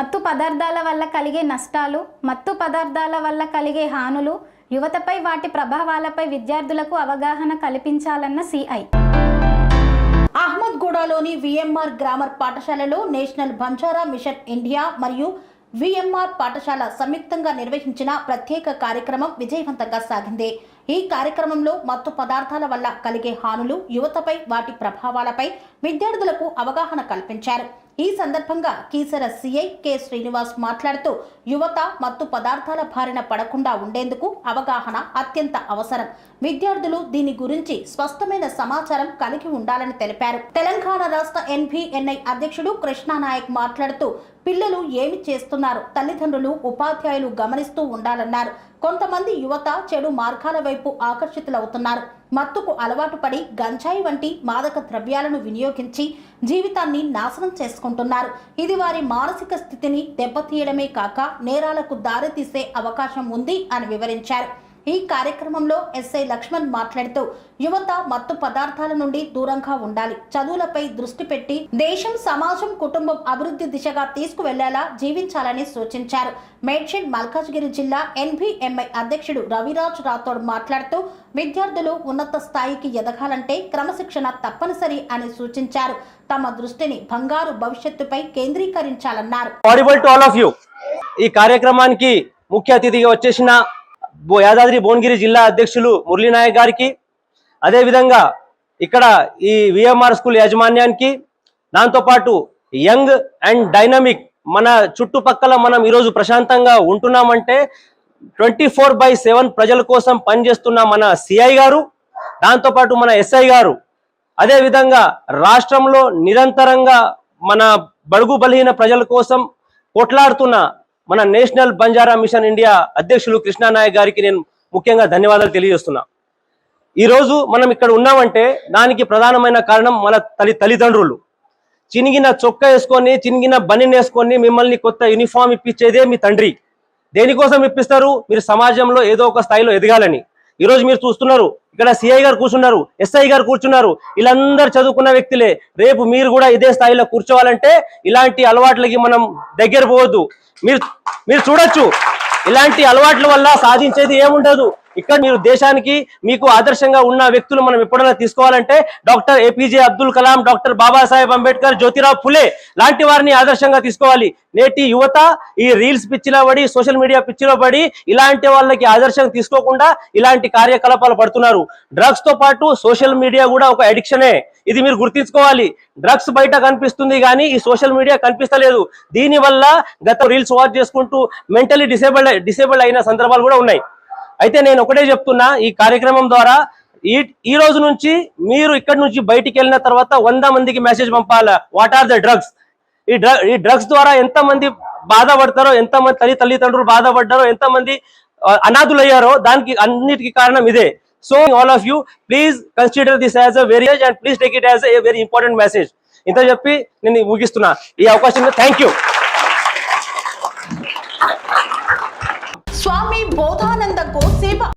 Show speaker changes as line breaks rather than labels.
మత్తు పదార్థాల వల్ల కలిగే నష్టాలు మత్తు పదార్థాల వల్ల కలిగే హానులు యువతపై వాటి ప్రభావాలపై విద్యార్థులకు అవగాహన కల్పించాలన్న సిఐ
అహ్మద్గూడలోని విఎంఆర్ గ్రామర్ పాఠశాలలో నేషనల్ బంజారా మిషన్ ఇండియా మరియు విఎంఆర్ పాఠశాల సంయుక్తంగా నిర్వహించిన ప్రత్యేక కార్యక్రమం విజయవంతంగా సాగింది. ఈ కార్యక్రమంలో మత్తు పదార్థాల వల్ల కలిగే హానులు యువతపై వాటి ప్రభావాలపై విద్యార్థులకు అవగాహన కల్పించారు. ఈ సందర్భంగా కీసర సిఐ కె శ్రీనివాస్ మాట్లాడుతూ యువత మత్తు పదార్థాల బారిన పడకుండా ఉండేందుకు అవగాహన అత్యంత అవసరం. విద్యార్థులు దీని గురించి స్పష్టమైన సమాచారం కలిగి ఉండాలని తెలిపారు. తెలంగాణ రాష్ట్ర ఎన్బిఎన్ఐ అధ్యక్షుడు కృష్ణానాయక్ మాట్లాడుతూ పిల్లలు ఏమి చేస్తున్నారు? తల్లిదండ్రులు ఉపాధ్యాయులు గమనిస్తూ ఉండాలన్నారు. కొంతమంది యువత చెడు మార్గాల వైపు ఆకర్షితులవుతున్నారు. మత్తుకు అలవాటు పడి గంజాయి వంటి మాదక ద్రవ్యాలను వినియోగించి జీవితాన్ని నాశనం చేసుకుంటున్నారు. ఇది వారి మానసిక స్థితిని దెబ్బతీయడమే కాక నేరాలకు దారితీసే అవకాశం ఉంది అని వివరించారు. ఈ కార్యక్రమంలో ఎస్ఐ లక్ష్మణ్ మాట్లాడుతూ యువత మత్తు పదార్థాల నుండి దూరంగా ఉండాలి. చదువులపై దృష్టి పెట్టి దేశం సమాజం కుటుంబం అభివృద్ధి దిశగా తీసుకువెళ్ళేలా జీవించాలని సూచించారు. మేడ్షెడ్ మల్కాజ్గిరి జిల్లా ఎన్బిఎంఐ అధ్యక్షుడు రవిరాజ్ రాథోడ్ మాట్లాడుతూ విద్యార్థులు ఉన్నత స్థాయికి ఎదగాలంటే క్రమశిక్షణ తప్పనిసరి అని సూచించారు. తమ దృష్టిని బంగారు భవిష్యత్తుపై కేంద్రీకరించాలన్నారు.
ఈ కార్యక్రమానికి ముఖ్య అతిథిగా వచ్చేసిన యాదాద్రి భువనగిరి జిల్లా అధ్యక్షులు మురళీనాయక్ గారికి అదేవిధంగా ఇక్కడ ఈ విఎంఆర్ స్కూల్ యాజమాన్యానికి దాంతోపాటు యంగ్ అండ్ డైనమిక్ మన చుట్టుపక్కల మనం ఈరోజు ప్రశాంతంగా ఉంటున్నామంటే ట్వంటీ ఫోర్ బై సెవెన్ ప్రజల కోసం పనిచేస్తున్న మన సిఐ గారు దాంతోపాటు మన ఎస్ఐ గారు అదేవిధంగా రాష్ట్రంలో నిరంతరంగా మన బడుగు బలహీన ప్రజల కోసం కొట్లాడుతున్న మన నేషనల్ బంజారా మిషన్ ఇండియా అధ్యక్షులు కృష్ణానాయక్ గారికి నేను ముఖ్యంగా ధన్యవాదాలు తెలియజేస్తున్నా. ఈరోజు మనం ఇక్కడ ఉన్నామంటే దానికి ప్రధానమైన కారణం మన తల్లి తల్లిదండ్రులు. చినిగిన చొక్కా వేసుకొని చినిగిన బనిన్ వేసుకొని మిమ్మల్ని కొత్త యూనిఫామ్ ఇప్పించేదే మీ తండ్రి. దేనికోసం ఇప్పిస్తారు? మీరు సమాజంలో ఏదో ఒక స్థాయిలో ఎదగాలని. ఈ రోజు మీరు చూస్తున్నారు ఇక్కడ సిఐ గారు కూర్చున్నారు ఎస్ఐ గారు కూర్చున్నారు వీళ్ళందరూ చదువుకున్న వ్యక్తులే. రేపు మీరు కూడా ఇదే స్థాయిలో కూర్చోవాలంటే ఇలాంటి అలవాట్లకి మనం దగ్గర పోవద్దు. మీరు మీరు చూడొచ్చు ఇలాంటి అలవాట్ల వల్ల సాధించేది ఏముండదు. ఇక్కడ మీరు దేశానికి మీకు ఆదర్శంగా ఉన్న వ్యక్తులు మనం ఎప్పుడైనా తీసుకోవాలంటే doctor APJ Abdul Kalam doctor Babasaheb Ambedkar Jyotirao Phule లాంటి వారిని ఆదర్శంగా తీసుకోవాలి. నేటి యువత ఈ రీల్స్ పిచ్చిలో పడి సోషల్ మీడియా పిచ్చిలో పడి ఇలాంటి వాళ్ళకి ఆదర్శంగా తీసుకోకుండా ఇలాంటి కార్యకలాపాలు పడుతున్నారు. డ్రగ్స్తో పాటు సోషల్ మీడియా కూడా ఒక అడిక్షనే. ఇది మీరు గుర్తించుకోవాలి. డ్రగ్స్ బయట కనిపిస్తుంది కానీ ఈ సోషల్ మీడియా కనిపిస్తలేదు. దీని వల్ల గత రీల్స్ వాచ్ చేసుకుంటూ మెంటలీ డిసేబుల్ డిసేబుల్ అయిన సందర్భాలు కూడా ఉన్నాయి. అయితే నేను ఒకటే చెప్తున్నా ఈ కార్యక్రమం ద్వారా ఈ ఈ రోజు నుంచి మీరు ఇక్కడి నుంచి బయటికి వెళ్ళిన తర్వాత వంద మందికి మెసేజ్ పంపాల? వాట్ ఆర్ ద డ్రగ్స్ ఈ డ్రగ్ ఈ డ్రగ్స్ ద్వారా ఎంత మంది బాధపడతారో ఎంత మంది తల్లి తల్లిదండ్రులు బాధపడ్డారో ఎంత మంది అనాథులు అయ్యారో దానికి అన్నిటికీ కారణం ఇదే. So all of you please consider this as a very and please take it as a very important message ఇంత చెప్పి నేను ముగిస్తున్నా. ఈ అవకాశం థ్యాంక్ యూ
స్వామి బోధానంద